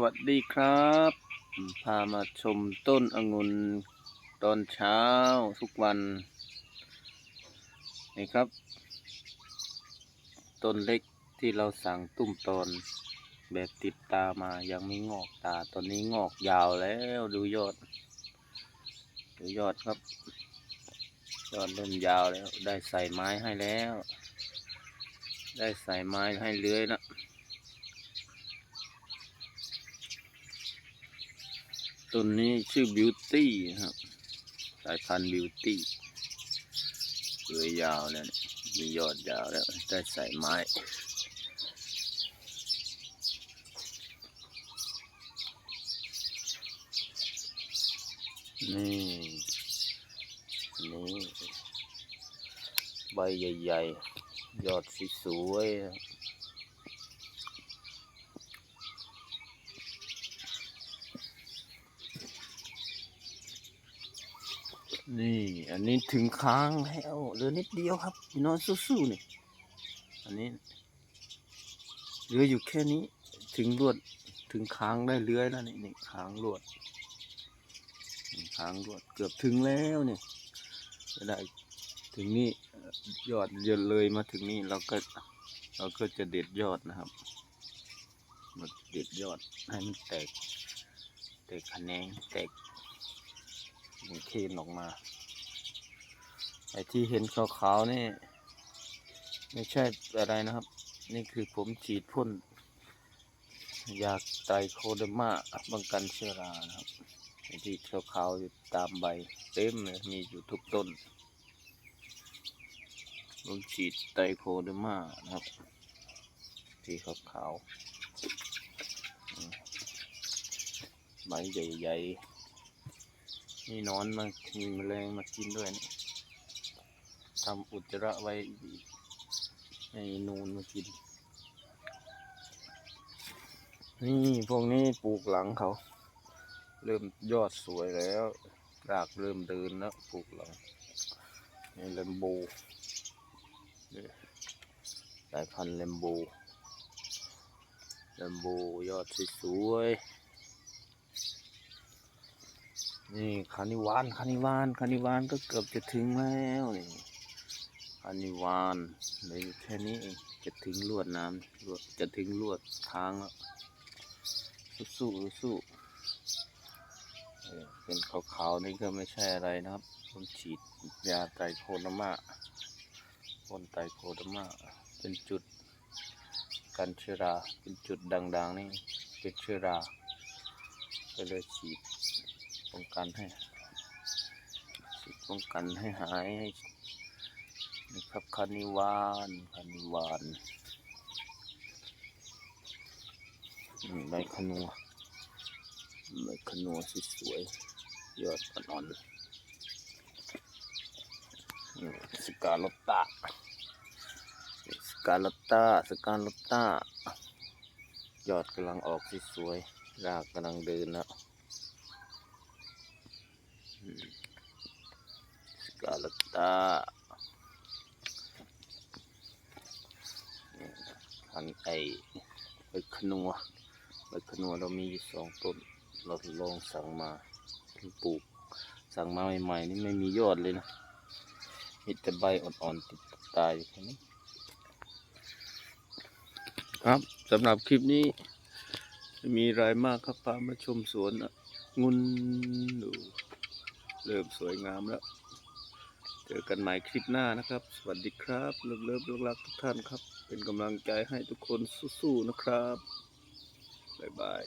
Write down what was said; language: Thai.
วัสดีครับ พามาชมต้นองุ่นตอนเช้าทุกวัน นี่ครับ ต้นเล็กที่เราสั่งตุ้มตอน แบบติดตามายังไม่งอกตา ตอนนี้งอกยาวแล้วดูยอด ดูยอดครับ ยอดเริ่มยาวแล้ว ได้ใส่ไม้ให้แล้ว ได้ใส่ไม้ให้เลื้อยนะ ต้นนี้ชื่อบิวตี้ครับสายพันธุ์บิวตี้เลื้อยยาวแล้วเนี่ยมียอดยาวแล้วได้ใส่ไม้นี่นี่ใบใหญ่ ๆ ยอดสวยๆครับ นี่ อันนี้ถึงค้างแล้วเหลือนิดเดียวครับพี่น้องสู้ๆนี่อันนี้เหลืออยู่แค่นี้ ถึงลวดถึงค้างได้เลื้อยแล้วนี่นี่ค้างลวดค้างลวดเกือบถึงแล้วนี่จะได้ถึงนี่ยอดเยอะเลยมาถึงนี่เราก็เราก็จะเด็ดยอดนะครับมาเด็ดยอดให้มันแตกแตกแขนงแตก เคนออกมาไอ้ที่เห็นขาวๆนี่ไม่ใช่อะไรนะครับ นี่คือผมฉีดพ่นยาไตรโคเดมาป้องกันเชื้อรานะครับไอ้ที่ขาวๆอยู่ตามใบเต็มเลยมีอยู่ทุกต้นผมฉีดไตรโคเดมานะครับที่ขาวๆใบใหญ่ๆ นี่นอนมามีแมลงมากินด้วยนี่ทำอุจจาระไว้ให้นูนมากิน นี่พวกนี้ปลูกหลังเขา เริ่มยอดสวยแล้วรากเริ่มเดินแล้วปลูกหลังนี่เลมโบสายพันธุ์เลมโบเลมโบยอดสวยๆ นี่คานิวานคานิวานคานิวานก็เกือบจะถึงแล้วนี่คานิวานเลยแค่นี้เองจะถึงลวดน้ำลวดจะถึงลวดทางแล้วสู้สู้ๆเออเป็นขาวๆนี่ก็ไม่ใช่อะไรนะครับผมฉีดยาไตโคโดามาพ่นไตโคโดามาเป็นจุดกันเชื้อราเป็นจุดด่างๆนี่เป็นเชื้อราก็เลยฉีด ป้องกันให้ป้องกันให้หายให้นี่ครับคานิวานคานิวานนี่ใบขนัวใบขนัวสวยๆยอดอ่อนสกาลตตาสกาลตตาสกาลตตายอดกำลังออกสวยๆรากกำลังเดินแล้ว อืมสกาลตตานี่พันไอใบขนัวใบขนุนเรามีอยู่สองต้น เราลองสั่งมาปลูก สั่งมาใหม่ๆนี่ไม่มียอดเลยนะมีแต่ใบอ่อนๆติดตายอยู่แค่นี้ ครับสำหรับคลิปนี้ไม่มีอะไรมากครับพามาชมสวนอะงุนดู เริ่มสวยงามแล้ว เจอกันใหม่คลิปหน้านะครับ สวัสดีครับเลิฟเลิฟรักทุกท่านครับ เป็นกำลังใจให้ทุกคนสู้ๆนะครับ บ๊ายบาย